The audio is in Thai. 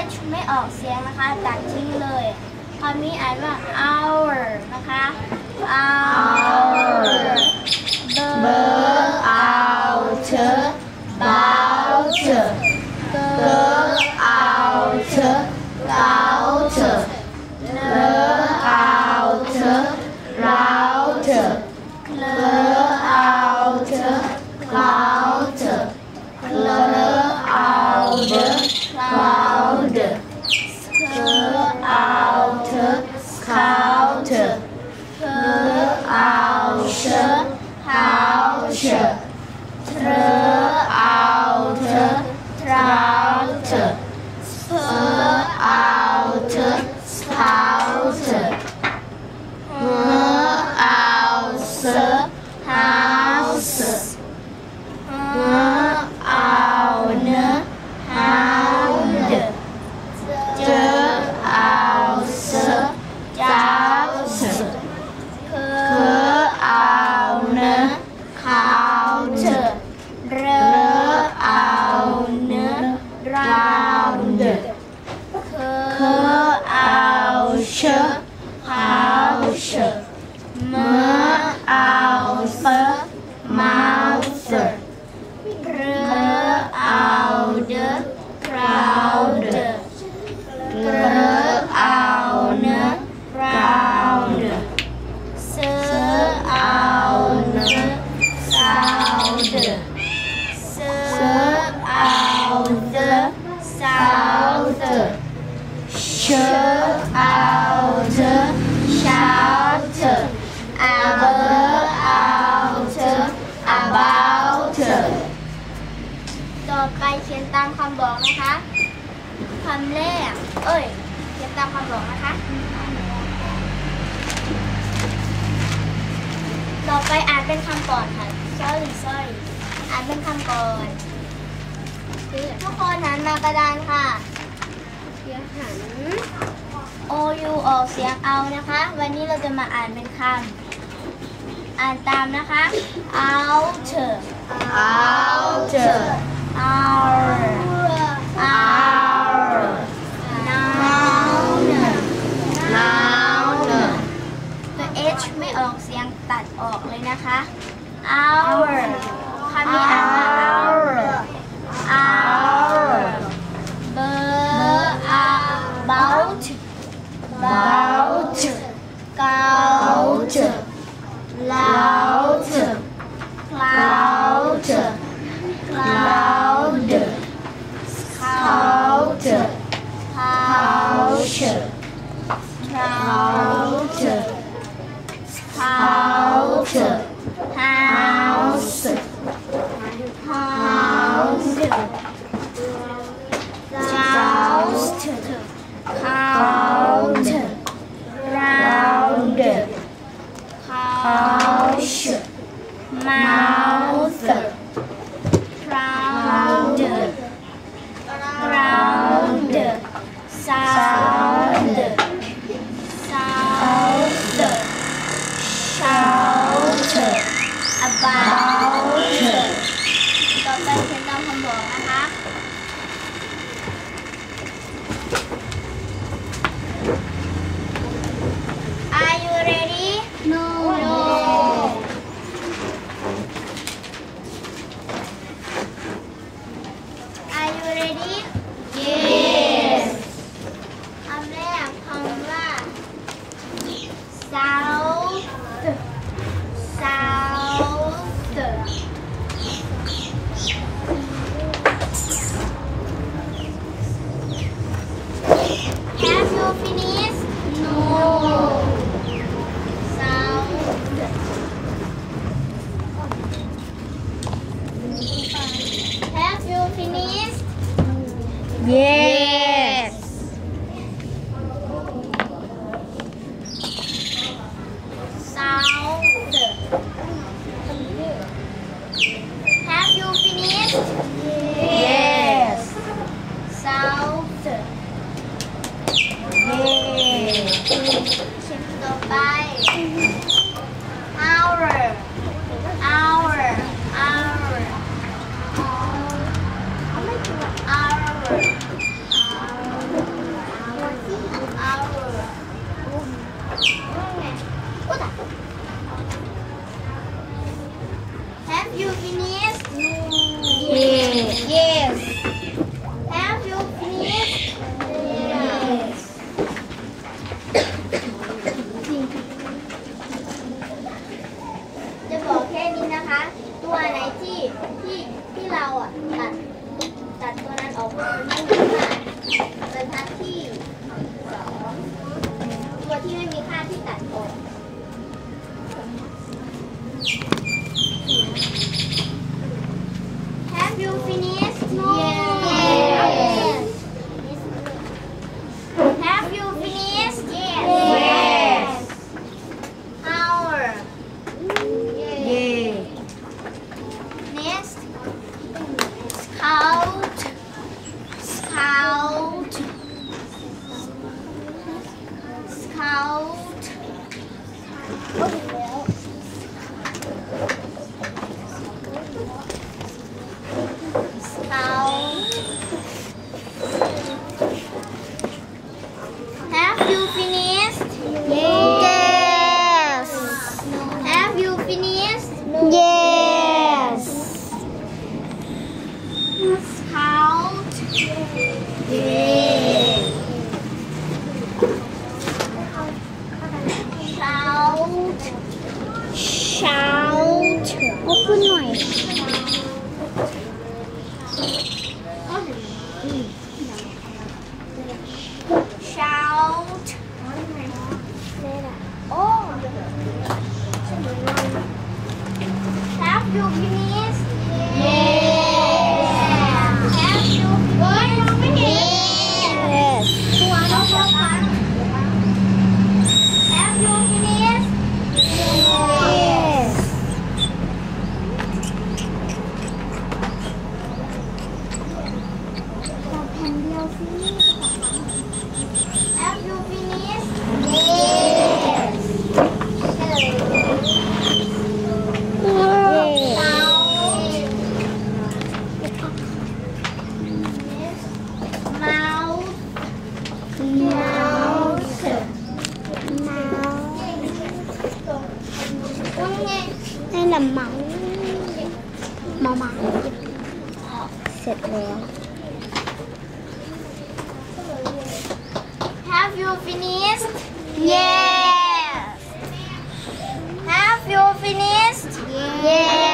ออกเสียงนะคะ ตัดทิ้งเลยคำนี้อ่านว่า hour นะคะ hour เบอร์ out house shirt out shout about about ต่อไปเขียนตามคำบอกนะคะคำแรก เอ้ย เขียนตามคำบอกนะคะ ต่อไปอ่านเป็นคำก่อนค่ะ sorry sorry อ่านเป็นคำก่อน ทุกคนหันมากระดานค่ะ หัน O U ออกเสียงเอานะคะ วันนี้เราจะมาอ่านเป็นคำอ่านตามนะคะ outer out our our noun noun ตัว h ไม่ออกเสียงตัดออกเลยนะคะ our Yeah. Shout. Oh. Have you finished? Yes. Have you finished? Yes. yes.